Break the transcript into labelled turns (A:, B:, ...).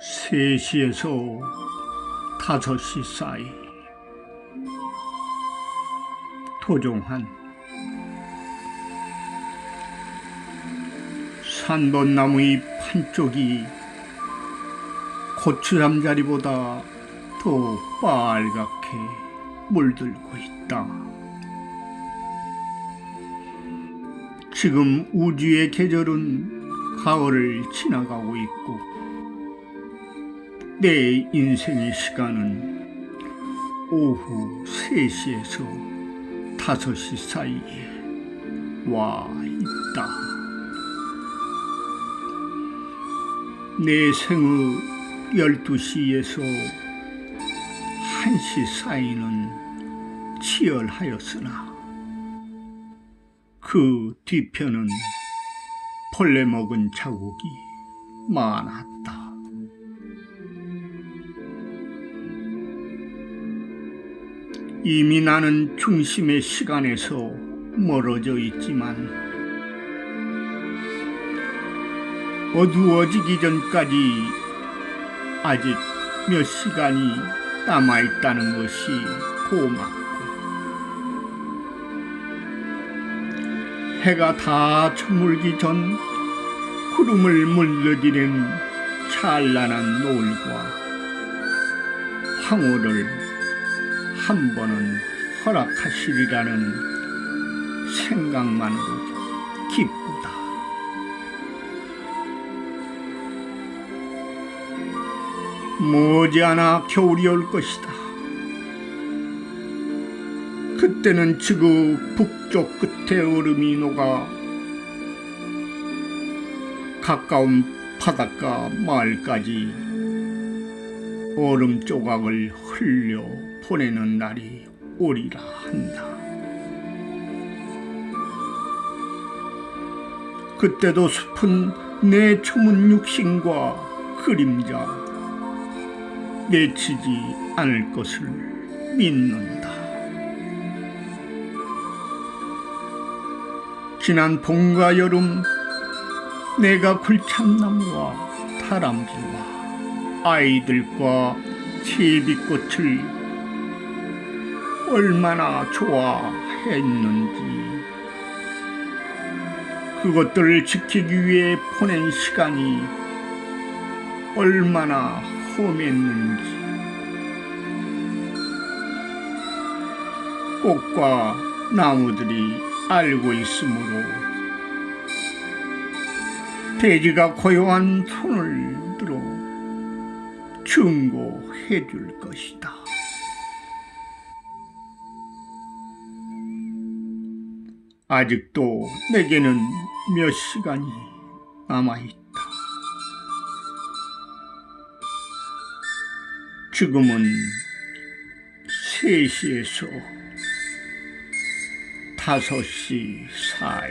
A: 3시에서 5시 사이 토종한 산본나무의 판쪽이 고추잠자리보다 더 빨갛게 물들고 있다. 지금 우주의 계절은 가을을 지나가고 있고 내 인생의 시간은 오후 3시에서 5시 사이에 와 있다. 내 생의 12시에서 1시 사이는 치열하였으나 그 뒤편은 벌레 먹은 자국이 많았다. 이미 나는 중심의 시간에서 멀어져 있지만 어두워지기 전까지 아직 몇 시간이 남아있다는 것이 고맙고 해가 다 저물기 전 구름을 물러지는 찬란한 노을과 황홀을 한 번은 허락하시리라는 생각만으로도 기쁘다. 머지않아 겨울이 올 것이다. 그때는 지구 북쪽 끝에 얼음이 녹아 가까운 바닷가 마을까지 얼음 조각을 흘려 보내는 날이 오리라 한다. 그때도 숲은 내 초문 육신과 그림자 내치지 않을 것을 믿는다. 지난 봄과 여름 내가 굴참나무와 다람쥐와 아이들과 제비꽃을 얼마나 좋아했는지. 그것들을 지키기 위해 보낸 시간이 얼마나 험했는지. 꽃과 나무들이 알고 있으므로 돼지가 고요한 손을 충고해 줄 것이다. 아직도 내게는 몇 시간이 남아있다. 지금은 3시에서 5시 사이.